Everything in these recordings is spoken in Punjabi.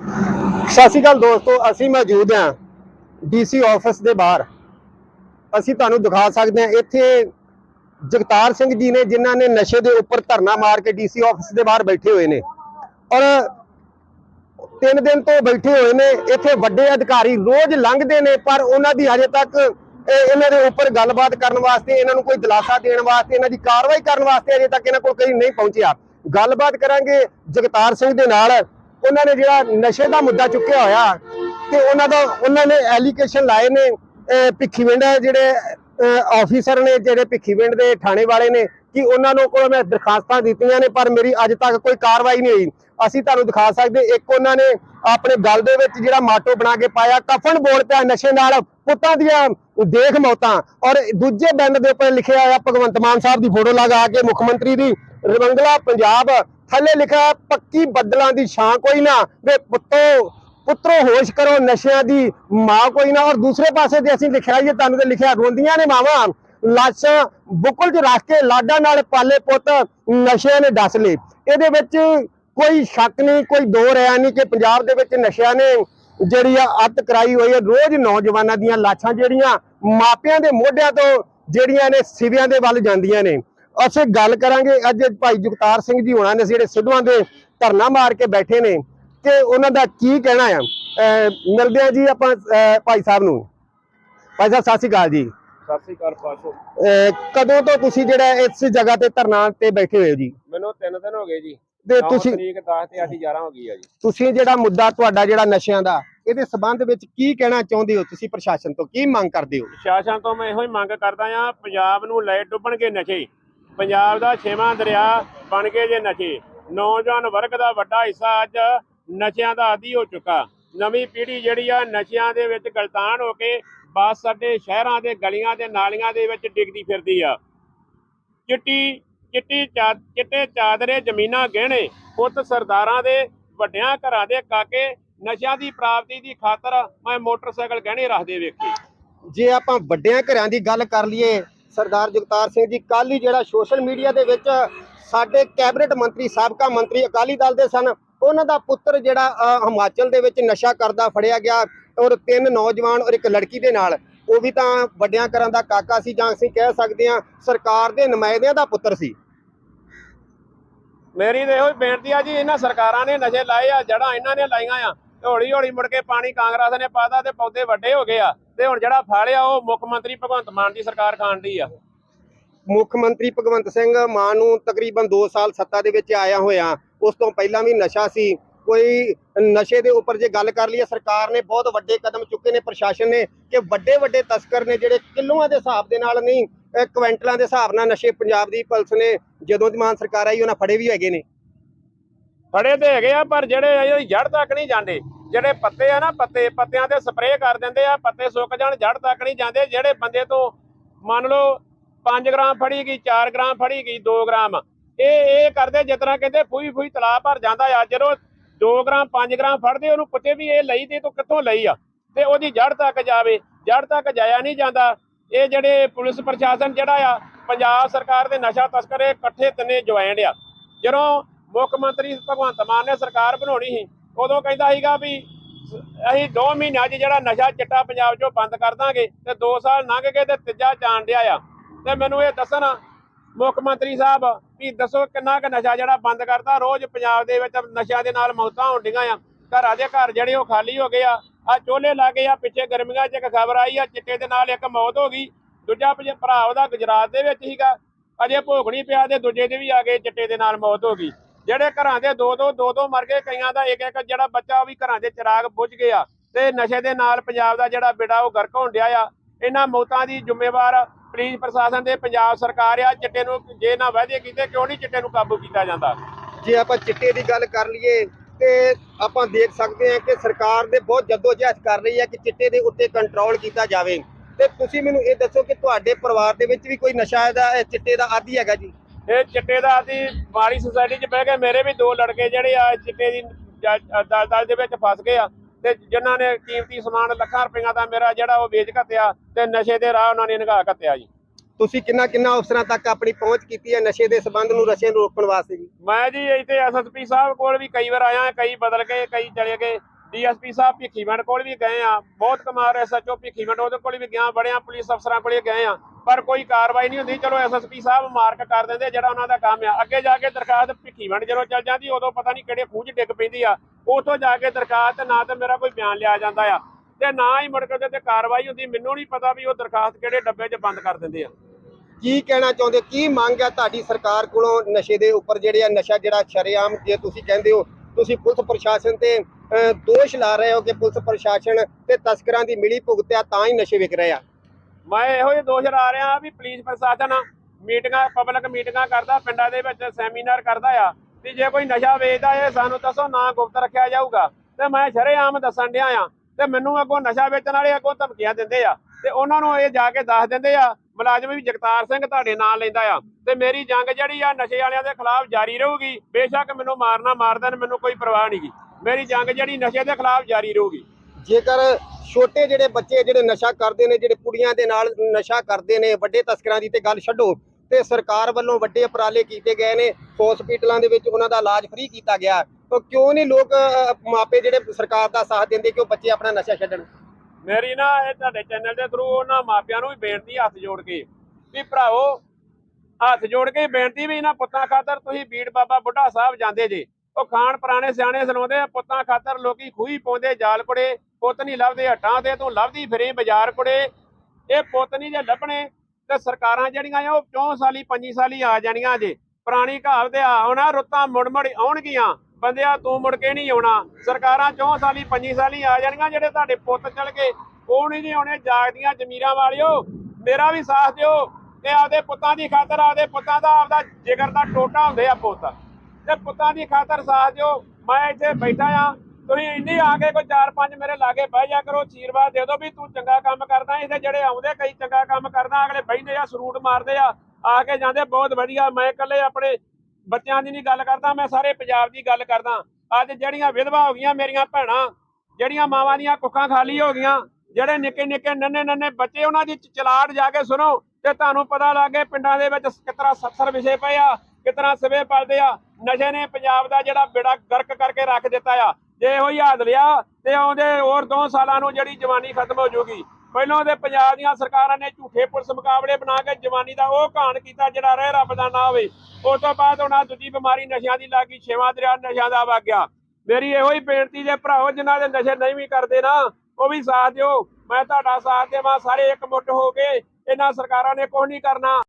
ਸਤਿ ਸ਼੍ਰੀ ਅਕਾਲ ਦੋਸਤੋ, ਅਸੀਂ ਮੌਜੂਦ ਹਾਂ ਡੀਸੀ ਆਫਿਸ ਦੇ ਬਾਹਰ। ਅਸੀਂ ਤੁਹਾਨੂੰ ਦਿਖਾ ਸਕਦੇ ਹਾਂ, ਇੱਥੇ ਜਗਤਾਰ ਸਿੰਘ ਜੀ ਨੇ ਜਿਨ੍ਹਾਂ ਨੇ ਨਸ਼ੇ ਦੇ ਉੱਪਰ ਧਰਨਾ ਮਾਰ ਕੇ ਡੀਸੀ ਆਫਿਸ ਦੇ ਬਾਹਰ ਬੈਠੇ ਹੋਏ ਨੇ। ਔਰ ਤਿੰਨ ਦਿਨ ਤੋਂ ਬੈਠੇ ਹੋਏ ਨੇ, ਇੱਥੇ ਵੱਡੇ ਅਧਿਕਾਰੀ ਰੋਜ਼ ਲੰਘਦੇ ਨੇ, ਪਰ ਉਹਨਾਂ ਦੀ ਹਜੇ ਤੱਕ ਇਹਨਾਂ ਦੇ ਉੱਪਰ ਗੱਲਬਾਤ ਕਰਨ ਵਾਸਤੇ, ਇਹਨਾਂ ਨੂੰ ਕੋਈ ਦਿਲਾਸਾ ਦੇਣ ਵਾਸਤੇ, ਇਹਨਾਂ ਦੀ ਕਾਰਵਾਈ ਕਰਨ ਵਾਸਤੇ ਅਜੇ ਤੱਕ ਇਹਨਾਂ ਕੋਲ ਕੋਈ ਨਹੀਂ ਪਹੁੰਚਿਆ। ਗੱਲਬਾਤ ਕਰਾਂਗੇ ਜਗਤਾਰ ਸਿੰਘ ਦੇ ਨਾਲ। ਉਹਨਾਂ ਨੇ ਜਿਹੜਾ ਨਸ਼ੇ ਦਾ ਮੁੱਦਾ ਚੁੱਕਿਆ ਹੋਇਆ ਤੇ ਉਹਨਾਂ ਦਾ, ਉਹਨਾਂ ਨੇ ਐਲੀਗੇਸ਼ਨ ਲਾਏ ਨੇ ਭਿੱਖੀਵਿੰਡ ਜਿਹੜੇ ਆਫੀਸਰ ਨੇ ਜਿਹੜੇ ਭਿੱਖੀਵਿੰਡ ਦੇ ਥਾਣੇ ਵਾਲੇ ਨੇ ਕਿ ਉਹਨਾਂ ਨੂੰ ਕੋਲ ਮੈਂ ਦਰਖਾਸਤਾਂ ਦਿੱਤੀਆਂ ਨੇ, ਪਰ ਮੇਰੀ ਅੱਜ ਤੱਕ ਕੋਈ ਕਾਰਵਾਈ ਨਹੀਂ ਹੋਈ। ਅਸੀਂ ਤੁਹਾਨੂੰ ਦਿਖਾ ਸਕਦੇ, ਇੱਕ ਉਹਨਾਂ ਨੇ ਆਪਣੇ ਗਲ ਦੇ ਵਿੱਚ ਜਿਹੜਾ ਮਾਟੋ ਬਣਾ ਕੇ ਪਾਇਆ, ਕਫਨ ਬੋਲ ਪਿਆ ਨਸ਼ੇ ਨਾਲ ਪੁੱਤਾਂ ਦੀਆਂ ਦੇਖ ਮੌਤਾਂ ਔਰ ਦੂਜੇ ਬੈਂਡ ਦੇ ਉੱਪਰ ਲਿਖਿਆ ਹੋਇਆ ਭਗਵੰਤ ਮਾਨ ਸਾਹਿਬ ਦੀ ਫੋਟੋ ਲਗਾ ਕੇ ਮੁੱਖ ਮੰਤਰੀ ਦੀ ਰਵੰਗਲਾ ਪੰਜਾਬ ਥੱਲੇ ਲਿਖਿਆ ਪੱਕੀ ਬੱਦਲਾਂ ਦੀ ਛਾਂ ਕੋਈ ਨਾ, ਵੇ ਪੁੱਤੋ, ਪੁੱਤਰੋ, ਹੋਸ਼ ਕਰੋ, ਨਸ਼ਿਆਂ ਦੀ ਮਾਂ ਕੋਈ ਨਾ। ਔਰ ਦੂਸਰੇ ਪਾਸੇ ਤੇ ਅਸੀਂ ਲਿਖਿਆ ਇਹ ਤੁਹਾਨੂੰ ਤੇ ਲਿਖਿਆ, ਰੋਂਦੀਆਂ ਨੇ ਮਾਵਾਂ। ਲਾਸ਼ਾਂ ਬੁੱਕਲ 'ਚ ਰੱਖ ਕੇ ਲਾਡਾਂ ਨਾਲ ਪਾਲੇ ਪੁੱਤ, ਨਸ਼ਿਆਂ ਨੇ ਦੱਸ ਲਏ। ਇਹਦੇ ਵਿੱਚ ਕੋਈ ਸ਼ੱਕ ਨਹੀਂ, ਕੋਈ ਦੋ ਰਿਆ ਨਹੀਂ ਕਿ ਪੰਜਾਬ ਦੇ ਵਿੱਚ ਨਸ਼ਿਆਂ ਨੇ ਜਿਹੜੀ ਆ ਅੱਤ ਕਰਾਈ ਹੋਈ ਹੈ ਰੋਜ਼ ਨੌਜਵਾਨਾਂ ਦੀਆਂ ਲਾਸ਼ਾਂ ਜਿਹੜੀਆਂ ਮਾਪਿਆਂ ਦੇ ਮੋਢਿਆਂ ਤੋਂ ਜਿਹੜੀਆਂ ਨੇ ਸਿਵਿਆਂ ਦੇ ਵੱਲ ਜਾਂਦੀਆਂ ਨੇ। ਅਸੀਂ ਗੱਲ ਕਰਾਂਗੇ। ਅੱਜ ਭਾਈ ਜਗਤਾਰ ਸਿੰਘ ਜੀ ਹੋਣਾ ਨੇ ਜਿਹੜੇ ਸਿੱਧੂਆਂ ਦੇ ਧਰਨਾ ਮਾਰ ਕੇ ਬੈਠੇ ਨੇ ਕਿ ਉਹਨਾਂ ਦਾ ਕੀ ਕਹਿਣਾ ਆ? ਮਿਲਦੇ ਆ ਜੀ ਆਪਾਂ ਭਾਈ ਸਾਹਿਬ ਨੂੰ। ਭਾਈ ਸਾਹਿਬ ਸਤਿ ਸ਼੍ਰੀ ਅਕਾਲ ਜੀ। ਸਤਿ ਸ੍ਰੀ ਅਕਾਲ ਪਾਸ਼ੋ। ਕਦੋਂ ਤੋਂ ਤੁਸੀਂ ਜਿਹੜਾ ਇਸ ਜਗ੍ਹਾ ਤੇ ਧਰਨਾ ਤੇ ਬੈਠੇ ਹੋਏ ਹੋ ਜੀ? ਮੈਨੂੰ 3 ਦਿਨ ਹੋ ਗਏ ਜੀ। ਤੇ ਤੁਸੀਂ ਤਰੀਕ 10 ਤੇ ਅੱਜ 11 ਹੋ ਗਈ ਆ ਜੀ। ਤੁਸੀਂ ਜਿਹੜਾ ਮੁੱਦਾ ਤੁਹਾਡਾ ਜਿਹੜਾ ਨਸ਼ਿਆਂ ਦਾ ਇਹਦੇ ਸਬੰਧ ਵਿੱਚ ਕੀ ਕਹਿਣਾ ਚਾਹੁੰਦੇ ਹੋ ਤੁਸੀਂ ਪ੍ਰਸ਼ਾਸਨ ਤੋਂ? ਕੀ ਮੰਗ ਕਰਦੇ ਹੋ? ਸ਼ਾਸਨ ਤੋਂ ਮੈਂ ਇਹੋ ਹੀ ਮੰਗ ਕਰਦਾ ਆ ਪੰਜਾਬ ਨੂੰ ਲੈ ਡੁੱਬਣਗੇ ਨਸ਼ੇ। ਪੰਜਾਬ ਦਾ ਛੇਵਾਂ ਦਰਿਆ ਬਣ ਗਏ ਜੇ ਨਸ਼ੇ। ਨੌਜਵਾਨ ਵਰਗ ਦਾ ਵੱਡਾ ਹਿੱਸਾ ਅੱਜ ਨਸ਼ਿਆਂ ਦਾ ਆਦੀ ਹੋ ਚੁੱਕਾ। ਨਵੀਂ ਪੀੜ੍ਹੀ ਜਿਹੜੀ ਆ, ਨਸ਼ਿਆਂ ਦੇ ਵਿੱਚ ਗਲਤਾਨ ਹੋ ਕੇ ਬੱਸ ਅੱਡੇ ਸ਼ਹਿਰਾਂ ਦੇ ਗਲੀਆਂ ਦੇ ਨਾਲੀਆਂ ਦੇ ਵਿੱਚ ਡਿੱਗਦੀ ਫਿਰਦੀ ਆ। ਚਿੱਟੀ ਚਿੱਟੀ ਚਿੱਟੇ ਚਾਦਰੇ ਜ਼ਮੀਨਾਂ ਗਹਿਣੇ, ਪੁੱਤ ਸਰਦਾਰਾਂ ਦੇ ਵੱਡਿਆਂ ਘਰਾਂ ਦੇ ਕਾਕੇ, ਨਸ਼ਿਆਂ ਦੀ ਪ੍ਰਾਪਤੀ ਦੀ ਖਾਤਰ ਮੈਂ ਮੋਟਰਸਾਈਕਲ ਗਹਿਣੇ ਰੱਖਦੇ ਵੇਖੇ। ਜੇ ਆਪਾਂ ਵੱਡਿਆਂ ਘਰਾਂ ਦੀ ਗੱਲ ਕਰ ਲਈਏ ਸਰਦਾਰ ਜਗਤਾਰ ਸਿੰਘ ਜੀ ਕੱਲ ਹੀ ਜਿਹੜਾ ਸੋਸ਼ਲ ਮੀਡੀਆ ਦੇ ਵਿੱਚ ਸਾਡੇ ਕੈਬਨਿਟ ਮੰਤਰੀ, ਸਾਬਕਾ ਮੰਤਰੀ ਅਕਾਲੀ ਦਲ ਦੇ ਸਨ, ਉਹਨਾਂ ਦਾ ਪੁੱਤਰ ਜਿਹੜਾ ਹਿਮਾਚਲ ਦੇ ਵਿੱਚ ਨਸ਼ਾ ਕਰਦਾ ਫੜਿਆ ਗਿਆ ਔਰ ਤਿੰਨ ਨੌਜਵਾਨ ਔਰ ਇੱਕ ਲੜਕੀ ਦੇ ਨਾਲ। ਉਹ ਵੀ ਤਾਂ ਵੱਡਿਆਂ ਘਰਾਂ ਦਾ ਕਾਕਾ ਸੀ ਜਾਂ ਅਸੀਂ ਕਹਿ ਸਕਦੇ ਹਾਂ, ਸਰਕਾਰ ਦੇ ਨੁਮਾਇੰਦਿਆਂ ਦਾ ਪੁੱਤਰ ਸੀ। ਮੇਰੀ ਤੇ ਇਹੋ ਹੀ ਬੇਨਤੀ ਆ ਜੀ, ਇਹਨਾਂ ਸਰਕਾਰਾਂ ਨੇ ਨਸ਼ੇ ਲਾਏ ਆ ਜੜਾਂ ਇਹਨਾਂ ਨੇ ਲਾਈਆਂ ਆ ਹੌਲੀ ਹੌਲੀ ਮੁੜ ਕੇ ਪਾਣੀ ਕਾਂਗਰਸ ਨੇ ਪਾਦਾ ਤੇ ਪੌਦੇ ਵੱਡੇ ਹੋ ਗਏ ਆ। ਤੇ ਹੁਣ ਜਿਹੜਾ ਫਲ ਆ ਉਹ ਮੁੱਖ ਮੰਤਰੀ ਭਗਵੰਤ ਮਾਨ ਦੀ ਸਰਕਾਰ ਖਾਣ ਦੀ ਆ। ਮੁੱਖ ਮੰਤਰੀ ਭਗਵੰਤ ਸਿੰਘ ਮਾਨ ਨੂੰ ਤਕਰੀਬਨ 2 ਸਾਲ ਸੱਤਾ ਦੇ ਵਿੱਚ ਆਇਆ ਹੋਇਆ। ਉਸ ਤੋਂ ਪਹਿਲਾਂ ਵੀ ਨਸ਼ਾ ਸੀ। ਕੋਈ ਨਸ਼ੇ ਦੇ ਉੱਪਰ ਜੇ ਗੱਲ ਕਰ ਲਈਏ ਸਰਕਾਰ ਨੇ ਬਹੁਤ ਵੱਡੇ ਕਦਮ ਚੁੱਕੇ ਨੇ ਪ੍ਰਸ਼ਾਸਨ ਨੇ ਕਿ ਵੱਡੇ ਵੱਡੇ ਤਸਕਰ ਨੇ ਜਿਹੜੇ ਕਿਲੋਆਂ ਦੇ ਹਿਸਾਬ ਦੇ ਨਾਲ ਨਹੀਂ ਕੁਇੰਟਲਾਂ ਦੇ ਹਿਸਾਬ ਨਾਲ ਨਸ਼ੇ ਪੰਜਾਬ ਦੀ ਪੁਲਿਸ ਨੇ ਜਦੋਂ ਦੀ ਮਾਨ ਸਰਕਾਰ ਆਈ ਉਹਨਾਂ ਫੜੇ ਵੀ ਹੈਗੇ ਨੇ। ਫੜੇ ਤੇ ਹੈਗੇ ਆ ਪਰ ਜਿਹੜੇ ਜੜ ਤੱਕ ਨਹੀਂ ਜਾਂਦੇ। ਜਿਹੜੇ ਪੱਤੇ ਆ ਨਾ, ਪੱਤੇ, ਪੱਤਿਆਂ ਤੇ ਸਪਰੇਅ ਕਰ ਦਿੰਦੇ ਆ, ਪੱਤੇ ਸੁੱਕ ਜਾਣ ਜੜ ਤੱਕ ਨਹੀਂ ਜਾਂਦੇ। ਜਿਹੜੇ ਬੰਦੇ ਤੋਂ ਮੰਨ ਲਓ 5 ਗ੍ਰਾਮ ਫੜੀ ਗਈ 4 ਗ੍ਰਾਮ ਫੜੀ ਗਈ 2 ਗ੍ਰਾਮ, ਇਹ ਇਹ ਕਰਦੇ ਜਿਸ ਤਰ੍ਹਾਂ ਕਹਿੰਦੇ ਫੂਈ ਫੂਈ ਤਲਾਬ ਭਰ ਜਾਂਦਾ ਆ। ਜਦੋਂ 2 ਗ੍ਰਾਮ 5 ਗ੍ਰਾਮ ਫੜਦੇ, ਉਹਨੂੰ ਪੁੱਛੇ ਵੀ ਇਹ ਲਈ ਤੇ ਤੂੰ ਕਿੱਥੋਂ ਲਈ ਆ? ਤੇ ਉਹਦੀ ਜੜ ਤੱਕ ਜਾਵੇ। ਜੜ ਤੱਕ ਜਾਇਆ ਨਹੀਂ ਜਾਂਦਾ। ਇਹ ਜਿਹੜੇ ਪੁਲਿਸ ਪ੍ਰਸ਼ਾਸਨ ਜਿਹੜਾ ਆ, ਪੰਜਾਬ ਸਰਕਾਰ ਦੇ ਨਸ਼ਾ ਤਸਕਰ, ਇਹ ਇਕੱਠੇ ਤਿੰਨੇ ਜੁਆਇੰਟ ਆ। ਜਦੋਂ ਮੁੱਖ ਮੰਤਰੀ ਭਗਵੰਤ ਮਾਨ ਨੇ ਸਰਕਾਰ ਬਣਾਉਣੀ ਸੀ ਉਦੋਂ ਕਹਿੰਦਾ ਸੀਗਾ ਵੀ ਅਸੀਂ 2 ਮਹੀਨਿਆਂ 'ਚ ਜਿਹੜਾ ਨਸ਼ਾ ਚਿੱਟਾ ਪੰਜਾਬ 'ਚੋਂ ਬੰਦ ਕਰ ਦਾਂਗੇ ਤੇ 2 ਸਾਲ ਲੰਘ ਗਏ ਤੇ ਤੀਜਾ ਜਾਣ ਡਿਆ ਆ। ਤੇ ਮੈਨੂੰ ਇਹ ਦੱਸਣ, ਮੁੱਖ ਮੰਤਰੀ ਸਾਹਿਬ, ਵੀ ਦੱਸੋ ਕਿੰਨਾ ਕੁ ਨਸ਼ਾ ਜਿਹੜਾ ਬੰਦ ਕਰਤਾ ਰੋਜ਼ ਪੰਜਾਬ ਦੇ ਵਿੱਚ ਨਸ਼ਿਆਂ ਦੇ ਨਾਲ ਮੌਤਾਂ ਹੁੰਦੀਆਂ ਆ। ਘਰਾਂ ਦੇ ਘਰ ਜਿਹੜੇ ਉਹ ਖਾਲੀ ਹੋ ਗਏ ਆ। ਆ ਚੋਲੇ ਗਏ ਆ, ਪਿੱਛੇ ਗਰਮੀਆਂ 'ਚ ਇੱਕ ਖਬਰ ਆਈ ਆ, ਚਿੱਟੇ ਦੇ ਨਾਲ ਇੱਕ ਮੌਤ ਹੋ ਗਈ। ਦੂਜਾ ਭਰਾ ਉਹਦਾ ਗੁਜਰਾਤ ਦੇ ਵਿੱਚ ਸੀਗਾ। ਅਜੇ ਭੋਗਣੀ ਪਿਆ ਤੇ ਦੂਜੇ ਦੇ ਵੀ ਆ ਗਏ, ਚਿੱਟੇ ਦੇ ਨਾਲ ਮੌਤ ਹੋ ਗਈ। ਜਿਹੜੇ ਘਰਾਂ ਦੇ ਦੋ ਦੋ ਦੋ ਦੋ ਮਰ ਗਏ, ਕਈਆਂ ਦਾ ਇੱਕ ਇੱਕ ਜਿਹੜਾ ਬੱਚਾ ਉਹ ਵੀ ਘਰਾਂ ਦੇ ਚਿਰਾਗ ਬੁੱਝ ਗਿਆ। ਤੇ ਨਸ਼ੇ ਦੇ ਨਾਲ ਪੰਜਾਬ ਦਾ ਜਿਹੜਾ ਬੇੜਾ ਉਹ ਗਰਕ ਹੋਣ ਡਿਆ ਆ। ਇਹਨਾਂ ਮੌਤਾਂ ਦੀ ਜ਼ਿੰਮੇਵਾਰ ਪੁਲਿਸ ਪ੍ਰਸ਼ਾਸਨ ਦੇ ਪੰਜਾਬ ਸਰਕਾਰ ਆ। ਚਿੱਟੇ ਨੂੰ ਜੇ ਨਾ ਵਾਅਦੇ ਕੀਤੇ, ਕਿਉਂ ਨਹੀਂ ਚਿੱਟੇ ਨੂੰ ਕਾਬੂ ਕੀਤਾ ਜਾਂਦਾ? ਜੇ ਆਪਾਂ ਚਿੱਟੇ ਦੀ ਗੱਲ ਕਰ ਲਈਏ, ਤੇ ਆਪਾਂ ਦੇਖ ਸਕਦੇ ਹਾਂ ਕਿ ਸਰਕਾਰ ਦੇ ਬਹੁਤ ਜਦੋਜਹਿਦ ਕਰ ਰਹੀ ਹੈ ਕਿ ਚਿੱਟੇ ਦੇ ਉੱਤੇ ਕੰਟਰੋਲ ਕੀਤਾ ਜਾਵੇ। ਤੇ ਤੁਸੀਂ ਮੈਨੂੰ ਇਹ ਦੱਸੋ ਕਿ ਤੁਹਾਡੇ ਪਰਿਵਾਰ ਦੇ ਵਿੱਚ ਵੀ ਕੋਈ ਨਸ਼ਾ ਦਾ ਚਿੱਟੇ ਦਾ ਆਦੀ ਹੈਗਾ ਜੀ? ਇਹ ਚਿੱਟੇ ਦਾ ਅਸੀਂ ਮਾੜੀ ਸੁਸਾਇਟੀ 'ਚ ਬਹਿ ਕੇ ਮੇਰੇ ਵੀ ਦੋ ਲੜਕੇ ਜਿਹੜੇ ਆ ਚਿੱਟੇ ਦੀ ਦਲਦਲ ਦੇ ਵਿੱਚ ਫਸ ਗਏ ਆ ਤੇ ਜਿਨ੍ਹਾਂ ਨੇ ਕੀਮਤੀ ਸਮਾਨ ਲੱਖਾਂ ਰੁਪਈਆ ਦਾ ਮੇਰਾ ਜਿਹੜਾ ਉਹ ਵੇਚ ਘੱਤਿਆ ਤੇ ਨਸ਼ੇ ਦੇ ਰਾਹ ਉਹਨਾਂ ਨੇ ਨਿਗਾਹ ਘੱਤਿਆ ਜੀ। ਤੁਸੀਂ ਕਿੰਨਾ ਕਿੰਨਾ ਅਫਸਰਾਂ ਤੱਕ ਆਪਣੀ ਪਹੁੰਚ ਕੀਤੀ ਹੈ ਨਸ਼ੇ ਦੇ ਸਬੰਧ ਨੂੰ ਨਸ਼ੇ ਨੂੰ ਰੋਕਣ ਵਾਸਤੇ ਜੀ? ਮੈਂ ਜੀ ਇੱਥੇ ਐਸਐਸਪੀ ਸਾਹਿਬ ਕੋਲ ਵੀ ਕਈ ਵਾਰ ਆਇਆ ਕਈ ਬਦਲ ਗਏ ਕਈ ਚਲੇ ਗਏ। ਡੀਐਸਪੀ ਸਾਹਿਬ ਭਿੱਖੀਵਿੰਡ ਕੋਲ ਵੀ ਗਏ ਆ ਬਹੁਤ ਕੁਮਾਰ ਐਸਐਚਓ ਭਿੱਖੀਵਿੰਡ ਉਹਦੇ ਕੋਲ ਵੀ ਗਿਆ ਬੜਿਆਂ ਪੁਲਿਸ ਅਫਸਰਾਂ ਕੋਲ ਗਏ ਆ। ਪਰ ਕੋਈ ਕਾਰਵਾਈ ਨਹੀਂ ਹੁੰਦੀ। ਚਲੋ ਐਸਐਸਪੀ ਸਾਹਿਬ ਮਾਰਕ ਕਰ ਦਿੰਦੇ ਜਿਹੜਾ ਉਹਨਾਂ ਦਾ ਕੰਮ ਆ। ਅੱਗੇ ਜਾ ਕੇ ਦਰਖਾਸਤ ਭਿੱਖੀਵਿੰਡ ਜਦੋਂ ਚੱਲ ਜਾਂਦੀ ਉਦੋਂ ਪਤਾ ਨਹੀਂ ਕਿਹੜੇ ਖੂਹ 'ਚ ਡਿੱਗ ਪੈਂਦੀ ਆ। ਉਥੋਂ ਜਾ ਕੇ ਦਰਖਾਸਤ ਨਾ ਤਾਂ ਮੇਰਾ ਕੋਈ ਬਿਆਨ ਲਿਆ ਜਾਂਦਾ ਆ। ਤੇ ਨਾ ਹੀ ਮੁੜ ਕੇ ਉਹਦੇ ਤੇ ਕਾਰਵਾਈ ਹੁੰਦੀ। ਮੈਨੂੰ ਨਹੀਂ ਪਤਾ ਵੀ ਉਹ ਦਰਖਾਸਤ ਕਿਹੜੇ ਡੱਬੇ 'ਚ ਬੰਦ ਕਰ ਦਿੰਦੇ ਆ। ਕੀ ਕਹਿਣਾ ਚਾਹੁੰਦੇ ਕੀ ਮੰਗ ਹੈ ਤੁਹਾਡੀ ਸਰਕਾਰ ਕੋਲੋਂ ਨਸ਼ੇ ਦੇ ਉੱਪਰ ਜਿਹੜੇ ਆ ਨਸ਼ਾ ਜਿਹੜਾ ਸ਼ਰੇਆਮ ਜੇ ਤੁਸੀਂ ਕਹਿੰਦੇ ਹੋ ਤੁਸੀਂ ਪੁਲਿਸ ਪ੍ਰਸ਼ਾਸਨ ਤੇ ਅਹ, ਦੋਸ਼ ਲਾ ਰਹੇ ਹੋ ਕਿ ਪੁਲਿਸ ਪ੍ਰਸ਼ਾਸਨ ਤੇ ਤਸਕਰਾਂ ਦੀ ਮਿਲੀ ਭੁਗਤ ਆ ਤਾਂ ਹੀ ਨਸ਼ੇ ਵਿਕ ਰਹੇ ਆ। ਮੈਂ ਇਹੋ ਹੀ ਦੋਸ਼ ਲਾ ਰਿਹਾ ਵੀ ਪੁਲਿਸ ਪ੍ਰਸ਼ਾਸਨ ਮੀਟਿੰਗਾਂ ਪਬਲਿਕ ਮੀਟਿੰਗਾਂ ਕਰਦਾ, ਪਿੰਡਾਂ ਦੇ ਵਿੱਚ ਸੈਮੀਨਾਰ ਕਰਦਾ ਆ ਤੇ ਜੇ ਕੋਈ ਨਸ਼ਾ ਵੇਚਦਾ ਏ ਸਾਨੂੰ ਦੱਸੋ, ਨਾ ਗੁਪਤ ਰੱਖਿਆ ਜਾਊਗਾ। ਤੇ ਮੈਂ ਸ਼ਰੇਆਮ ਦੱਸਣ ਡਿਆ ਆ, ਤੇ ਮੈਨੂੰ ਅੱਗੋਂ ਨਸ਼ਾ ਵੇਚਣ ਵਾਲੇ ਅੱਗੋਂ ਧਮਕੀਆਂ ਦਿੰਦੇ ਆ, ਤੇ ਉਹਨਾਂ ਨੂੰ ਇਹ ਜਾ ਕੇ ਦੱਸ ਦਿੰਦੇ ਆ, ਮੁਲਾਜ਼ਮ ਵੀ ਜਗਤਾਰ ਸਿੰਘ ਤੁਹਾਡੇ ਨਾਲ ਲੈਂਦਾ ਆ, ਤੇ ਮੇਰੀ ਜੰਗ ਜਿਹੜੀ ਆ ਨਸ਼ੇ ਵਾਲਿਆਂ ਦੇ ਖਿਲਾਫ ਜਾਰੀ ਰਹੂਗੀ, ਬੇਸ਼ੱਕ ਮੈਨੂੰ ਮਾਰਨਾ, ਮਾਰ ਦੇਣ, ਮੈਨੂੰ ਕੋਈ ਪਰਵਾਹ ਨਹੀਂਗੀ ਮੇਰੀ ਜੰਗ ਜਿਹੜੀ ਨਸ਼ੇ ਦੇ ਖਿਲਾਫ ਜਾਰੀ ਰਹੂਗੀ। ਜੇਕਰ ਛੋਟੇ ਜਿਹੜੇ ਬੱਚੇ, ਜਿਹੜੇ ਨਸ਼ਾ ਕਰਦੇ ਨੇ, ਜਿਹੜੇ ਕੁੜੀਆਂ ਦੇ ਨਾਲ ਨਸ਼ਾ ਕਰਦੇ ਨੇ, ਵੱਡੇ ਤਸਕਰਾਂ ਦੀ ਤੇ ਗੱਲ ਛੱਡੋ, ਤੇ ਸਰਕਾਰ ਵੱਲੋਂ ਵੱਡੇ ਉਪਰਾਲੇ ਕੀਤੇ ਗਏ ਨੇ ਹਸਪੀਟਲਾਂ ਦੇ ਵਿੱਚ ਉਹਨਾਂ ਦਾ ਇਲਾਜ ਫ੍ਰੀ ਕੀਤਾ ਗਿਆ। ਤਾਂ ਕਿਉਂ ਨਹੀਂ ਲੋਕ ਮਾਪੇ ਜਿਹੜੇ ਸਰਕਾਰ ਦਾ ਸਾਥ ਦਿੰਦੇ ਕਿ ਉਹ ਬੱਚੇ ਆਪਣਾ ਨਸ਼ਾ ਛੱਡਣ? ਮੇਰੀ ਨਾ ਇਹ ਤੁਹਾਡੇ ਚੈਨਲ ਦੇ ਥਰੂ ਉਹਨਾਂ ਮਾਪਿਆਂ ਨੂੰ ਵੀ ਬੇਨਤੀ ਹੱਥ ਜੋੜ ਕੇ। ਵੀ ਭਰਾਵੋ, ਹੱਥ ਜੋੜ ਕੇ ਬੇਨਤੀ ਵੀ ਇਹਨਾਂ ਪੁੱਤਾਂ ਖਾਤਰ ਤੁਸੀਂ ਬੀੜ ਬਾਬਾ ਬੁੱਢਾ ਸਾਹਿਬ ਜਾਂਦੇ ਜੇ। ਉਹ ਖਾਨ ਪੁਰਾਣੇ ਸਿਆਣੇ ਸੁਣਾਉਂਦੇ ਆ, ਪੁੱਤਾਂ ਖਾਤਰ ਲੋਕੀ ਖੂਹੀ ਪਾਉਂਦੇ, ਜਾਲ ਪੁੱਤ ਨਹੀਂ ਲੱਭਦੇ ਹੱਟਾਂ ਤੇ ਤੂੰ ਲੱਭਦੀ ਫਿਰੇ ਬਾਜ਼ਾਰ ਕੁੜੇ। ਇਹ ਪੁੱਤ ਨਹੀਂ ਜੇ ਲੱਭਣੇ, ਤੇ ਸਰਕਾਰਾਂ ਜਿਹੜੀਆਂ ਆ, ਉਹ 4 ਸਾਲੀ 5 ਸਾਲੀ ਆ ਜਾਣੀਆਂ ਜੇ। ਪੁਰਾਣੀ ਕਹਾਵਤ ਆ ਉਹਨਾਂ ਰੁੱਤਾਂ ਮੁੜ ਆਉਣਗੀਆਂ। ਬੰਦਿਆ, ਤੂੰ ਮੁੜ ਕੇ ਨਹੀਂ ਆਉਣਾ। ਸਰਕਾਰਾਂ 4 ਸਾਲੀ 5 ਸਾਲੀ ਆ ਜਾਣੀਆਂ ਜਿਹੜੇ ਤੁਹਾਡੇ ਪੁੱਤ ਚਲ ਗਏ। ਉਹ ਨਹੀਂ ਜੀ ਆਉਣੇ, ਜਾਗਦੀਆਂ ਜ਼ਮੀਰਾਂ ਵਾਲਿਓ। ਮੇਰਾ ਵੀ ਸਾਥ ਦਿਓ। ਤੇ ਆਪਦੇ ਪੁੱਤਾਂ ਦੀ ਖਾਤਰ, ਆਪਦੇ ਪੁੱਤਾਂ ਦਾ ਆਪਦਾ ਜਿਗਰ ਦਾ ਟੋਟਾ ਹੁੰਦੇ ਆ ਪੁੱਤ। ਤੇ ਪੁੱਤਾਂ ਦੀ ਖਾਤਰ ਸਾਥ ਦਿਓ। ਮੈਂ ਇੱਥੇ ਬੈਠਾ ਆ। ਤੁਸੀਂ ਇੰਨੀ ਆ ਕੇ ਕੋਈ ਚਾਰ ਪੰਜ ਮੇਰੇ ਲਾਗੇ ਬਹਿ ਜਾ ਕਰੋ ਆਸ਼ੀਰਵਾਦ ਦੇ ਦਿਓ ਵੀ ਤੂੰ ਚੰਗਾ ਕੰਮ ਕਰਦਾ ਇਹਦੇ ਜਿਹੜੇ ਆਉਂਦੇ ਕਈ ਚੰਗਾ ਕੰਮ ਕਰਦਾ, ਅਗਲੇ ਬਹਿੰਦੇ ਆ ਸਰੂਟ ਮਾਰਦੇ ਆ ਆ ਕੇ ਜਾਂਦੇ, ਬਹੁਤ ਵਧੀਆ, ਮੈਂ ਇਕੱਲੇ ਆਪਣੇ ਬੱਚਿਆਂ ਦੀ ਨਹੀਂ ਗੱਲ ਕਰਦਾ, ਮੈਂ ਸਾਰੇ ਪੰਜਾਬ ਦੀ ਗੱਲ ਕਰਦਾ। ਅੱਜ ਜਿਹੜੀਆਂ ਵਿਧਵਾ ਹੋ ਗਈਆਂ ਮੇਰੀਆਂ ਭੈਣਾਂ, ਜਿਹੜੀਆਂ ਮਾਵਾਂ ਦੀਆਂ ਕੁੱਖਾਂ ਖਾਲੀ ਹੋ ਗਈਆਂ, ਜਿਹੜੇ ਨਿੱਕੇ ਨਿੱਕੇ ਨੰਨੇ ਨੰਨੇ ਬੱਚੇ, ਉਹਨਾਂ ਦੀ ਚਲਾਟ ਜਾ ਕੇ ਸੁਣੋ, ਤੇ ਤੁਹਾਨੂੰ ਪਤਾ ਲੱਗੇ ਪਿੰਡਾਂ ਦੇ ਵਿੱਚ ਕਿਤਨਾ 70 ਵਿਸ਼ੇ ਪਏ ਆ ਕਿਤਨਾ ਸਵੇ ਪਲਦੇ ਆ, ਨਸ਼ੇ ਨੇ ਪੰਜਾਬ ਦਾ ਜਿਹੜਾ ਬੇੜਾ ਗਰਕ ਕਰਕੇ ਰੱਖ ਦਿੱਤਾ ਆ। ਜੇ ਇਹੋ ਹੀ ਹਾਲ ਲਿਆ ਤੇ ਆਉਂਦੇ ਹੋਰ 2 ਸਾਲਾਂ ਨੂੰ ਜਿਹੜੀ ਜਵਾਨੀ ਖਤਮ ਹੋ ਜਾਊਗੀ ਪਹਿਲਾਂ ਦੇ ਪੰਜਾਬ ਦੀਆਂ ਸਰਕਾਰਾਂ ਨੇ ਝੂਠੇ ਪੁਲਿਸ ਮੁਕਾਬਲੇ ਬਣਾ ਕੇ ਜਵਾਨੀ ਦਾ ਉਹ ਘਾਣ ਕੀਤਾ ਜਿਹੜਾ ਰਹਿ ਰੱਬ ਦਾ ਨਾ ਹੋਵੇ। ਉਸ ਤੋਂ ਬਾਅਦ ਉਹਨਾਂ ਦੂਜੀ ਬਿਮਾਰੀ ਨਸ਼ਿਆਂ ਦੀ ਲੱਗੀ ਛੇਵਾਂ ਦਰਿਆ ਨਸ਼ਿਆਂ ਦਾ ਵਗ ਗਿਆ। ਮੇਰੀ ਇਹੋ ਹੀ ਬੇਨਤੀ ਜੇ ਭਰਾਓ ਜਿਨ੍ਹਾਂ ਦੇ ਨਸ਼ੇ ਨਹੀਂ ਵੀ ਕਰਦੇ ਨਾ, ਉਹ ਵੀ ਸਾਥ ਦਿਓ। ਮੈਂ ਤੁਹਾਡਾ ਸਾਥ ਦੇਵਾਂ, ਸਾਰੇ ਇਕਮੁੱਠ ਹੋ ਕੇ ਇਹਨਾਂ ਸਰਕਾਰਾਂ ਨੇ ਕੁਝ ਨਹੀਂ ਕਰਨਾ।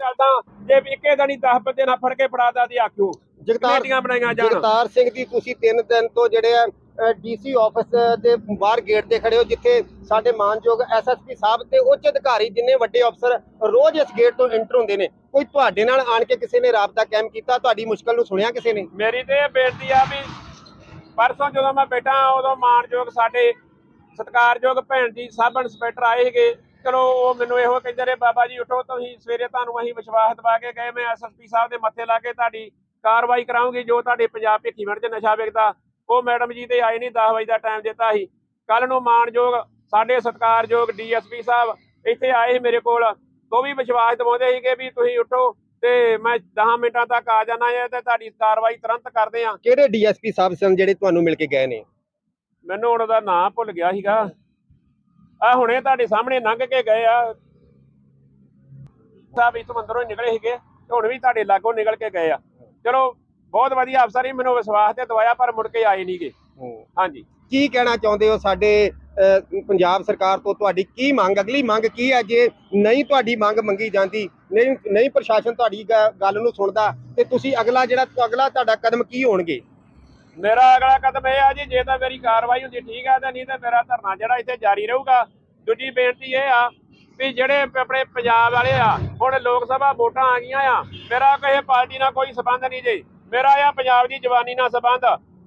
ਚੱਲਦਾ, ਜੇ ਵੀ ਇੱਕੇ ਦਿਨ 10 ਬੰਦੇ ਨਾਲ ਫੜ ਕੇ ਫੜਾਦਾ ਤੇ ਆਖਿਓ। ਜਗਤਾਰ ਕਮੇਟੀਆਂ ਬਣਾਈਆਂ ਜਾਣ। ਜਗਤਾਰ ਸਿੰਘ ਦੀ ਤੁਸੀਂ ਤਿੰਨ ਦਿਨ ਤੋਂ ਜਿਹੜੇ ਆ ਡੀਸੀ ਆਫਿਸ ਦੇ ਬਾਹਰ ਗੇਟ ਤੇ ਖੜੇ ਹੋ ਜਿੱਥੇ ਸਾਡੇ ਮਾਨਯੋਗ ਐਸਐਸਪੀ ਸਾਹਿਬ ਤੇ ਉੱਚ ਅਧਿਕਾਰੀ ਜਿੰਨੇ ਵੱਡੇ ਅਫਸਰ ਰੋਜ਼ ਇਸ ਗੇਟ ਤੋਂ ਐਂਟਰ ਹੁੰਦੇ ਨੇ। ਕੋਈ ਤੁਹਾਡੇ ਨਾਲ ਆਣ ਕੇ ਕਿਸੇ ਨੇ ਰਾਬਤਾ ਕਾਇਮ ਕੀਤਾ? ਤੁਹਾਡੀ ਮੁਸ਼ਕਲ ਨੂੰ ਸੁਣਿਆ ਕਿਸੇ ਨੇ? ਮੇਰੀ ਤੇ ਬੇਨਤੀ ਆ ਵੀ ਪਰਸੋਂ ਜਦੋਂ ਮੈਂ ਬੈਠਾ ਉਦੋਂ ਮਾਣਯੋਗ ਸਾਡੇ ਸਤਿਕਾਰਯੋਗ ਭੈਣ ਜੀ ਸਬ ਇੰਸਪੈਕਟਰ ਆਏ ਸੀਗੇ। ਚਲੋ ਉਹ ਮੈਨੂੰ ਇਹੋ ਕਹਿੰਦੇ ਰਹੇ ਬਾਬਾ ਜੀ ਉਠੋ ਤੁਸੀਂ ਸਵੇਰੇ ਤੁਹਾਨੂੰ ਅਸੀਂ ਵਿਸ਼ਵਾਸ ਦਿਵਾ ਕੇ ਗਏ। ਮੈਂ ਐਸਐਸਪੀ ਸਾਹਿਬ ਦੇ ਮੱਥੇ ਲਾ ਕੇ ਤੁਹਾਡੀ ਕਾਰਵਾਈ ਕਰਾਉਂਗੀ ਜੋ ਤੁਹਾਡੇ ਪੰਜਾਬ ਭਿੱਖੀਵਿੰਡ 'ਚ ਨਸ਼ਾ ਵੇਚਦਾ ਉਹ ਮੈਡਮ ਜੀ ਤੇ ਆਏ ਨਹੀਂ 10 ਵਜੇ ਦਾ ਟਾਈਮ ਦਿੱਤਾ ਸੀ। ਕੱਲ ਨੂੰ ਮਾਣਯੋਗ ਸਾਡੇ ਸਤਿਕਾਰਯੋਗ ਡੀਐਸਪੀ ਸਾਹਿਬ ਇੱਥੇ ਆਏ ਸੀ ਮੇਰੇ ਕੋਲ। ਉਹ ਵੀ ਵਿਸ਼ਵਾਸ ਦਿਵਾਉਂਦੇ ਸੀਗੇ ਵੀ ਤੁਸੀਂ ਉਠੋ ਤੇ ਮੈਂ 10 ਮਿੰਟਾਂ ਤੱਕ ਆ ਜਾਣਾ ਹੈ ਤੇ ਤੁਹਾਡੀ ਕਾਰਵਾਈ ਤੁਰੰਤ ਕਰਦੇ ਆ ਕਿਹੜੇ ਡੀਐਸਪੀ ਸਾਹਿਬ ਸਨ ਜਿਹੜੇ ਤੁਹਾਨੂੰ ਮਿਲ ਕੇ ਗਏ ਨੇ? ਮੈਨੂੰ ਹੁਣ ਉਹਦਾ ਨਾਂ ਭੁੱਲ ਗਿਆ ਸੀਗਾ। ਆ ਹੁਣੇ ਤੁਹਾਡੇ ਸਾਹਮਣੇ ਲੰਘ ਕੇ ਗਏ ਆ। ਸਾਹਿਬ ਇਸ ਮੰਦਰੋਂ ਨਿਕਲੇ ਸੀਗੇ ਹੁਣ ਵੀ ਤੁਹਾਡੇ ਲਾਗੋਂ ਨਿਕਲ ਕੇ ਗਏ ਆ। ਚਲੋ ਬਹੁਤ ਵਧੀਆ ਅਫਸਰ ਹੀ ਮੈਨੂੰ ਵਿਸ਼ਵਾਸ ਤੇ ਦਵਾਇਆ ਪਰ ਮੁੜ ਕੇ ਆਏ ਨਹੀਂਗੇ ਹਾਂਜੀ। ਕੀ ਕਹਿਣਾ ਚਾਹੁੰਦੇ ਹੋ ਸਾਡੇ ਪੰਜਾਬ ਸਰਕਾਰ ਤੋਂ? ਤੁਹਾਡੀ ਕੀ ਮੰਗ? ਅਗਲੀ ਮੰਗ ਕੀ ਹੈ ਜੇ ਨਹੀਂ ਤੁਹਾਡੀ ਮੰਗ ਮੰਗੀ ਜਾਂਦੀ ਨਹੀਂ ਨਹੀਂ ਪ੍ਰਸ਼ਾਸਨ ਤੁਹਾਡੀ ਗੱਲ ਨੂੰ ਸੁਣਦਾ ਤੇ ਤੁਸੀਂ ਅਗਲਾ ਜਿਹੜਾ ਅਗਲਾ ਤੁਹਾਡਾ ਕਦਮ ਕੀ ਹੋਣਗੇ? ਮੇਰਾ ਅਗਲਾ ਕਦਮ ਇਹ ਆ ਜੀ ਜੇ ਤਾਂ ਮੇਰੀ ਕਾਰਵਾਈ ਹੁੰਦੀ ਠੀਕ ਆ ਤੇ ਨਹੀਂ ਤੇ ਮੇਰਾ ਧਰਨਾ ਜਿਹੜਾ ਇੱਥੇ ਜਾਰੀ ਰਹੂਗਾ। ਦੂਜੀ ਬੇਨਤੀ ਇਹ ਆ ਵੀ ਜਿਹੜੇ ਆਪਣੇ ਪੰਜਾਬ ਵਾਲੇ ਆ, ਹੁਣ ਲੋਕ ਸਭਾ ਵੋਟਾਂ ਆ ਗਈਆਂ ਆ, ਮੇਰਾ ਕਿਸੇ ਪਾਰਟੀ ਨਾਲ ਕੋਈ ਸਬੰਧ ਨਹੀਂ ਜੀ। ਮੇਰਾ ਆ ਪੰਜਾਬ ਦੀ ਜਵਾਨੀ ਨਾਲ ਸਬੰਧ।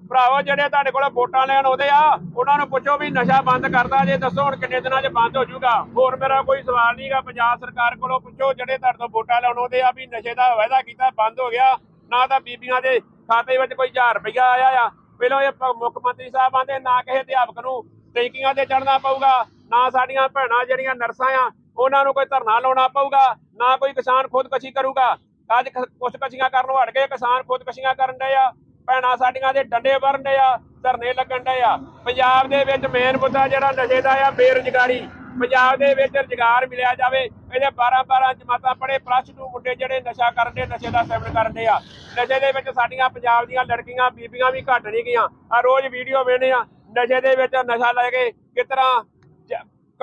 ਭਰਾਵੋ, ਜਿਹੜੇ ਤੁਹਾਡੇ ਕੋਲ ਵੋਟਾਂ ਲੈਣ ਆਉਂਦੇ ਆ, ਉਹਨਾਂ ਨੂੰ ਪੁੱਛੋ ਵੀ ਨਸ਼ਾ ਬੰਦ ਕਰਦਾ ਜੇ, ਦੱਸੋ ਹੁਣ ਕਿੰਨੇ ਦਿਨਾਂ 'ਚ ਬੰਦ ਹੋ ਜਾਊਗਾ। ਹੋਰ ਮੇਰਾ ਕੋਈ ਸਵਾਲ ਨਹੀਂਗਾ ਪੰਜਾਬ ਸਰਕਾਰ ਕੋਲੋਂ ਪੁੱਛੋ, ਜਿਹੜੇ ਤੁਹਾਡੇ ਤੋਂ ਵੋਟਾਂ ਲੈਣ ਆਉਂਦੇ ਆ ਵੀ ਨਸ਼ੇ ਦਾ ਵਾਅਦਾ ਕੀਤਾ, ਬੰਦ ਹੋ ਗਿਆ, ਨਾ ਤਾਂ ਬੀਬੀਆਂ ਦੇ ਖਾਤੇ ਵਿੱਚ ਕੋਈ 1000 ਰੁਪਇਆ ਆਇਆ ਆ। ਪਹਿਲਾਂ ਇਹ ਮੁੱਖ ਮੰਤਰੀ ਸਾਹਿਬ ਆਂਦੇ ਨਾ ਕਿਸੇ ਅਧਿਆਪਕ ਨੂੰ ਟੈਂਕੀਆਂ ਤੇ ਚੜਨਾ ਪਊਗਾ, ਨਾ ਸਾਡੀਆਂ ਭੈਣਾਂ ਜਿਹੜੀਆਂ ਨਰਸਾਂ ਆ ਉਹਨਾਂ ਨੂੰ ਕੋਈ ਧਰਨਾ ਲਾਉਣਾ ਪਊਗਾ, ਨਾ ਕੋਈ ਕਿਸਾਨ ਖੁਦਕਸ਼ੀ ਕਰੂਗਾ। ਅੱਜ ਖੁਦਕਸ਼ੀਆਂ ਕਰਨ ਨੂੰ ਹਟ ਗਏ, ਕਿਸਾਨ ਖੁਦਕਸ਼ੀਆਂ ਕਰਨ ਡਏ ਆ। ਭੈਣਾਂ ਸਾਡੀਆਂ ਦੇ ਡੰਡੇ ਵਰਨ ਡਏ ਆ, ਧਰਨੇ ਲੱਗਣ ਡਏ ਆ। ਪੰਜਾਬ ਦੇ ਵਿੱਚ ਮੇਨ ਮੁੱਦਾ ਜਿਹੜਾ ਨਸ਼ੇ ਦਾ ਆ, ਬੇਰੁਜ਼ਗਾਰੀ। ਪੰਜਾਬ ਦੇ ਵਿੱਚ ਰੁਜ਼ਗਾਰ ਮਿਲਿਆ ਜਾਵੇ, ਇਹਦੇ 12 12 ਜਮਾਤਾਂ ਪੜੇ ਪਲੱਸ 2 ਮੁੰਡੇ ਜਿਹੜੇ ਨਸ਼ਾ ਕਰਨ ਦੇ ਨਸ਼ੇ ਦਾ ਸੇਵਨ ਕਰਦੇ ਆ। ਨਸ਼ੇ ਦੇ ਵਿੱਚ ਸਾਡੀਆਂ ਪੰਜਾਬ ਦੀਆਂ ਲੜਕੀਆਂ, ਬੀਬੀਆਂ ਵੀ ਘੱਟ ਨਹੀਂ ਗਈਆਂ। ਆ ਰੋਜ਼ ਵੀਡੀਓ ਵੇਖਦੇ ਆ, ਨਸ਼ੇ ਦੇ ਵਿੱਚ ਨਸ਼ਾ ਲੈ ਕੇ ਕਿਸ ਤਰ੍ਹਾਂ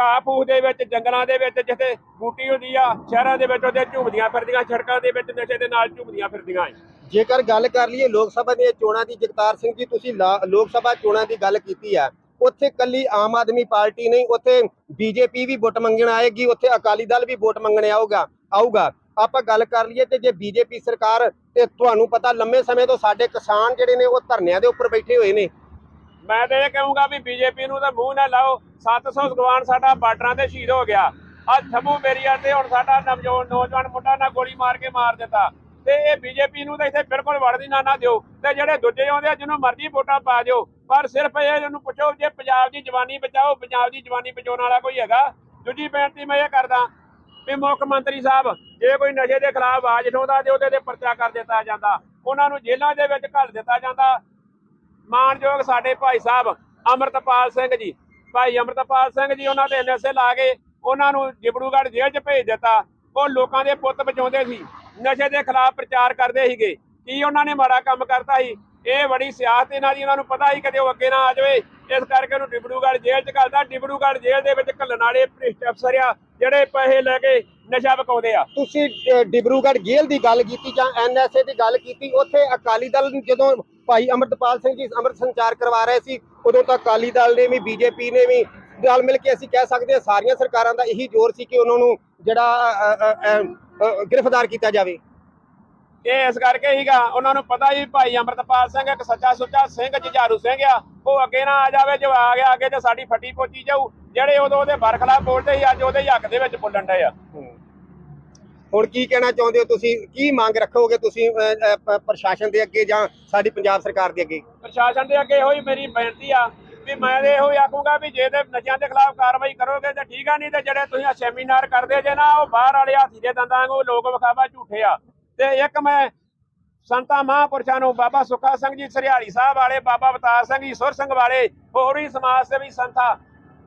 ਘਾਹ ਫੂਸ ਦੇ ਵਿੱਚ ਜੰਗਲਾਂ ਦੇ ਵਿੱਚ ਜਿੱਥੇ ਬੂਟੀ ਹੁੰਦੀ ਆ ਸ਼ਹਿਰਾਂ ਦੇ ਵਿੱਚ ਉਹਦੇ ਝੁੰਮਦੀਆਂ ਫਿਰਦੀਆਂ ਸੜਕਾਂ ਦੇ ਵਿੱਚ ਨਸ਼ੇ ਦੇ ਨਾਲ ਝੁੰਮਦੀਆਂ ਫਿਰਦੀਆਂ ਏ। ਜੇਕਰ ਗੱਲ ਕਰ ਲਈਏ ਲੋਕ ਸਭਾ ਦੀਆਂ ਚੋਣਾਂ ਦੀ ਜਗਤਾਰ ਸਿੰਘ ਜੀ ਤੁਸੀਂ ਲੋਕ ਸਭਾ ਚੋਣਾਂ ਦੀ ਗੱਲ ਕੀਤੀ ਆ ਉੱਥੇ ਕੱਲੀ ਆਮ ਆਦਮੀ ਪਾਰਟੀ ਨਹੀਂ ਉੱਥੇ ਬੀਜੇਪੀ ਵੀ ਵੋਟ ਮੰਗਣ ਆਏਗੀ ਉੱਥੇ ਅਕਾਲੀ ਦਲ ਵੀ ਵੋਟ ਮੰਗਣ ਆਊਗਾ ਆਊਗਾ। ਆਪਾਂ ਗੱਲ ਕਰ ਲਈਏ ਤੇ ਜੇ ਬੀਜੇਪੀ ਸਰਕਾਰ ਤੇ ਤੁਹਾਨੂੰ ਪਤਾ ਲੰਮੇ ਸਮੇਂ ਤੋਂ ਸਾਡੇ ਕਿਸਾਨ ਜਿਹੜੇ ਨੇ ਉਹ ਧਰਨਿਆਂ ਦੇ ਉੱਪਰ ਬੈਠੇ ਹੋਏ ਨੇ। ਮੈਂ ਤਾਂ ਇਹ ਕਹੂੰਗਾ ਵੀ ਬੀਜੇਪੀ ਨੂੰ ਤਾਂ ਮੂੰਹ ਨਾ ਲਾਓ 700 ਜਵਾਨ ਸਾਡਾ ਬਾਰਡਰਾਂ ਤੇ ਸ਼ਹੀਦ ਹੋ ਗਿਆ। ਆ ਥਮੂ ਮੇਰੀਆ ਤੇ ਹੁਣ ਸਾਡਾ ਨਵਜੋਨ ਨੌਜਵਾਨ ਮੁੰਡਾ ਨਾ ਗੋਲੀ ਮਾਰ ਕੇ ਮਾਰ ਦਿੱਤਾ। ਤੇ ਇਹ ਬੀਜੇਪੀ ਨੂੰ ਤਾਂ ਇੱਥੇ ਬਿਲਕੁਲ ਵੜਦੀ ਨਾ ਨਾ ਦਿਓ। ਤੇ ਜਿਹੜੇ ਦੂਜੇ ਆਉਂਦੇ ਆ, ਜਿਹਨੂੰ ਮਰਜ਼ੀ ਵੋਟਾਂ ਪਾ ਦਿਓ। ਪਰ ਸਿਰਫ ਇਹ ਇਹਨੂੰ ਪੁੱਛੋ ਜੇ ਪੰਜਾਬ ਦੀ ਜਵਾਨੀ ਬਚਾਓ, ਪੰਜਾਬ ਦੀ ਜਵਾਨੀ ਬਚਾਉਣ ਵਾਲਾ ਕੋਈ ਹੈਗਾ? ਦੂਜੀ ਬੇਨਤੀ ਮੈਂ ਇਹ ਕਰਦਾ ਵੀ ਮੁੱਖ ਮੰਤਰੀ ਸਾਹਿਬ, ਜੇ ਕੋਈ ਨਸ਼ੇ ਦੇ ਖਿਲਾਫ ਆਵਾਜ਼ ਉਠਾਉਂਦਾ ਤੇ ਉਹਦੇ ਤੇ ਪਰਚਾ ਕਰ ਦਿੱਤਾ ਜਾਂਦਾ। ਉਹਨਾਂ ਨੂੰ ਜੇਲ੍ਹਾਂ ਦੇ ਵਿੱਚ ਘੱਲ ਦਿੱਤਾ ਜਾਂਦਾ। ਮਾਨਯੋਗ ਸਾਡੇ ਭਾਈ ਸਾਹਿਬ ਅਮਰਤਪਾਲ ਸਿੰਘ ਜੀ ਭਾਈ ਅਮਰਤਪਾਲ ਸਿੰਘ ਜੀ ਉਹਨਾਂ ਦੇ ਐਨਐਸਏ ਲਾ ਕੇ ਉਹਨਾਂ ਨੂੰ ਜਿਬੜੂਗੜ੍ਹ ਜੇਲ੍ਹ 'ਚ ਭੇਜ ਦਿੱਤਾ। ਉਹ ਲੋਕਾਂ ਦੇ ਪੁੱਤ ਬਚਾਉਂਦੇ ਸੀ। ਨਸ਼ੇ ਦੇ ਖਿਲਾਫ ਪ੍ਰਚਾਰ ਕਰਦੇ ਸੀਗੇ। ਕੀ ਉਹਨਾਂ ਨੇ ਮਾੜਾ ਕੰਮ ਕਰਤਾ ਸੀ? ਇਹ ਬੜੀ ਸਿਆਸਤ ਇਹਨਾਂ ਦੀ। ਉਹਨਾਂ ਨੂੰ ਪਤਾ ਹੀ ਕਦੇ ਉਹ ਅੱਗੇ ਨਾ ਆ ਜਾਵੇ। ਇਸ ਕਰਕੇ ਉਹਨੂੰ ਡਿਬੜੂਗੜ੍ਹ ਜੇਲ੍ਹ 'ਚ ਘੱਲਦਾ। ਡਿਬੜੂਗੜ੍ਹ ਜੇਲ੍ਹ ਦੇ ਵਿੱਚ ਘੱਲਣ ਵਾਲੇ ਭ੍ਰਿਸ਼ਟ ਅਫਸਰ ਆ ਜਿਹੜੇ ਪੈਸੇ ਲੈ ਕੇ ਨਸ਼ਾ ਵਿਕਾਉਂਦੇ ਆ। ਤੁਸੀਂ ਅਹ, ਜੇਲ੍ਹ ਦੀ ਗੱਲ ਕੀਤੀ ਜਾਂ ਐਨਐਸਏ ਦੀ ਗੱਲ ਕੀਤੀ ਉੱਥੇ ਅਕਾਲੀ ਦਲ ਜਦੋਂ ਭਾਈ ਅਮਰਤਪਾਲ ਸਿੰਘ ਜੀ ਅੰਮ੍ਰਿਤ ਸੰਚਾਰ ਕਰਵਾ ਰਹੇ ਸੀ ਉਦੋਂ ਤਾਂ ਅਕਾਲੀ ਦਲ ਨੇ ਵੀ ਬੀਜੇਪੀ ਨੇ ਵੀ ਨਾਲ ਮਿਲ ਕੇ ਅਸੀਂ ਕਹਿ ਸਕਦੇ ਹਾਂ ਸਾਰੀਆਂ ਸਰਕਾਰਾਂ ਦਾ ਇਹੀ ਜ਼ੋਰ ਸੀ ਕਿ ਉਹਨਾਂ ਨੂੰ ਜਿਹੜਾ ਗ੍ਰਿਫਤਾਰ ਕੀਤਾ ਜਾਵੇ। ਇਹ ਇਸ ਕਰਕੇ ਹੀਗਾ ਉਹਨਾਂ ਨੂੰ ਪਤਾ ਹੀ ਭਾਈ ਅਮਰਤਪਾਲ ਸਿੰਘ ਇੱਕ ਸੱਚਾ ਸੁੱਚਾ ਸਿੰਘ ਜੁਝਾਰੂ ਸਿੰਘ ਆ। ਉਹ ਅੱਗੇ ਨਾ ਆ ਜਾਵੇ ਜੋ ਆ ਗਿਆ ਅੱਗੇ ਤੇ ਸਾਡੀ ਫੱਟੀ ਪੋਚੀ ਜਾਊ। ਜਿਹੜੇ ਉਦੋਂ ਉਹਦੇ ਬਰਖਲਾਫ ਬੋਲਦੇ ਸੀ ਅੱਜ ਉਹਦੇ ਹੱਕ ਦੇ ਵਿੱਚ ਬੋਲਣ ਡਏ ਆ। ਹੁਣ ਕੀ ਕਹਿਣਾ ਚਾਹੁੰਦੇ ਹੋ ਤੁਸੀਂ? ਕੀ ਮੰਗ ਰੱਖੋਗੇ ਤੁਸੀਂ ਪ੍ਰਸ਼ਾਸਨ ਦੇ ਅੱਗੇ ਜਾਂ ਸਾਡੀ ਪੰਜਾਬ ਸਰਕਾਰ ਦੇ ਅੱਗੇ? ਪ੍ਰਸ਼ਾਸਨ ਦੇ ਅੱਗੇ ਇਹੋ ਹੀ ਮੇਰੀ ਬੇਨਤੀ ਆ ਵੀ ਮੈਂ ਤੇ ਇਹੋ ਹੀ ਆਖੂੰਗਾ ਵੀ ਜੇ ਤੇ ਨਸ਼ਿਆਂ ਦੇ ਖਿਲਾਫ ਕਾਰਵਾਈ ਕਰੋਗੇ ਤੇ ਠੀਕ ਆ, ਨਹੀਂ ਤੇ ਜਿਹੜੇ ਤੁਸੀਂ ਸੈਮੀਨਾਰ ਕਰਦੇ ਜੇ ਨਾ, ਉਹ ਬਾਹਰ ਵਾਲੇ ਹਾਥੀ ਦੇ ਦੰਦਾਂ ਵਾਂਗੂ ਲੋਕ ਵਿਖਾਵਾ ਝੂਠੇ ਆ। ਤੇ ਇੱਕ ਮੈਂ ਸੰਤਾਂ ਮਹਾਂਪੁਰਸ਼ਾਂ ਨੂੰ, ਬਾਬਾ ਸੁੱਖਾ ਸਿੰਘ ਜੀ, ਸਰਿਆਲੀ ਸਾਹਿਬ ਵਾਲੇ, ਬਾਬਾ ਅਵਤਾਰ ਸਿੰਘ ਜੀ, ਸੁਰ ਸਿੰਘ ਵਾਲੇ, ਹੋਰ ਹੀ ਸਮਾਜ ਸੇਵੀ ਸੰਥਾ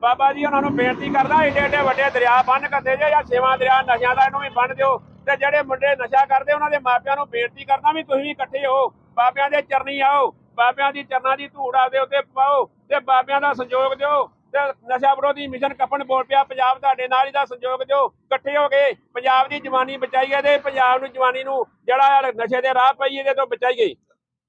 ਬਾਬਾ ਜੀ, ਉਹਨਾਂ ਨੂੰ ਬੇਨਤੀ ਕਰਦਾ, ਏਡੇ ਏਡੇ ਵੱਡੇ ਦਰਿਆ ਬੰਨ ਕਰਦੇ ਜੇ ਜਾਂ ਛੇਵਾਂ ਦਰਿਆ ਨਸ਼ਿਆਂ ਦਾ ਇਹਨੂੰ ਵੀ ਬੰਨ ਦਿਓ। ਤੇ ਜਿਹੜੇ ਮੁੰਡੇ ਨਸ਼ਾ ਕਰਦੇ, ਉਹਨਾਂ ਦੇ ਮਾਪਿਆਂ ਨੂੰ ਬੇਨਤੀ ਕਰਦਾ ਵੀ ਤੁਸੀਂ ਵੀ ਇਕੱਠੇ ਹੋ। ਬਾਬਿਆਂ ਦੇ ਚਰਨੀ ਆਓ, ਬਾਬਿਆਂ ਦੀ ਚਰਨਾਂ ਦੀ ਧੂੜ ਆਪਦੇ ਉੱਤੇ ਪਾਓ ਤੇ ਬਾਬਿਆਂ ਦਾ ਸੰਯੋਗ ਦਿਓ ਤੇ ਨਸ਼ਾ ਵਿਰੋਧੀ ਮਿਸ਼ਨ ਕੱਪਣ ਬੋਲ ਪਿਆ, ਪੰਜਾਬ ਤੁਹਾਡੇ ਨਾਲ ਹੀ ਸੰਯੋਗ ਦਿਓ। ਇਕੱਠੇ ਹੋ ਕੇ ਪੰਜਾਬ ਦੀ ਜਵਾਨੀ ਬਚਾਈਏ ਤੇ ਪੰਜਾਬ ਨੂੰ ਜਵਾਨੀ ਨੂੰ ਜਿਹੜਾ ਨਸ਼ੇ ਦੇ ਰਾਹ ਪਈਏ, ਇਹਦੇ ਤੋਂ ਬਚਾਈਏ।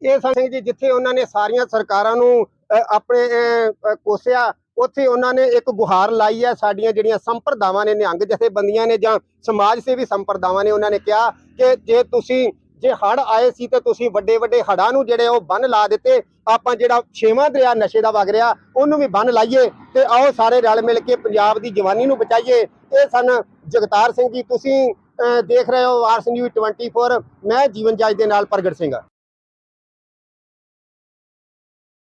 ਇਹ ਸਿੰਘ ਜੀ ਜਿੱਥੇ ਉਹਨਾਂ ਨੇ ਸਾਰੀਆਂ ਸਰਕਾਰਾਂ ਨੂੰ ਆਪਣੇ ਕੋਸਿਆ ਉੱਥੇ ਉਹਨਾਂ ਨੇ ਇੱਕ ਗੁਹਾਰ ਲਾਈ ਹੈ, ਸਾਡੀਆਂ ਜਿਹੜੀਆਂ ਸੰਪਰਦਾਵਾਂ ਨੇ ਨਿਹੰਗ ਜਥੇਬੰਦੀਆਂ ਨੇ ਜਾਂ ਸਮਾਜ ਸੇਵੀ ਸੰਪਰਦਾਵਾਂ ਨੇ, ਉਹਨਾਂ ਨੇ ਕਿਹਾ ਕਿ ਜੇ ਤੁਸੀਂ, ਜੇ ਹੜ ਆਏ ਸੀ ਤੇ ਤੁਸੀਂ ਵੱਡੇ ਵੱਡੇ ਹੜਾਂ ਨੂੰ ਜਿਹੜੇ ਉਹ ਬੰਨ ਲਾ ਦਿੱਤੇ, ਆਪਾਂ ਜਿਹੜਾ ਛੇਵਾਂ ਦਰਿਆ ਨਸ਼ੇ ਦਾ ਵਗ ਰਿਹਾ, ਉਹਨੂੰ ਵੀ ਬੰਨ ਲਾਈਏ ਤੇ ਆਓ ਸਾਰੇ ਰਲ ਮਿਲ ਕੇ ਪੰਜਾਬ ਦੀ ਜਵਾਨੀ ਨੂੰ ਬਚਾਈਏ। ਇਹ ਸਨ ਜਗਤਾਰ ਸਿੰਘ ਜੀ, ਤੁਸੀਂ ਦੇਖ ਰਹੇ ਹੋ ਵਾਰਸ ਨਿਊਜ਼ 24 ਮੈਂ ਜੀਵਨ ਜੱਜ ਦੇ ਨਾਲ ਪ੍ਰਗਟ ਸਿੰਘ।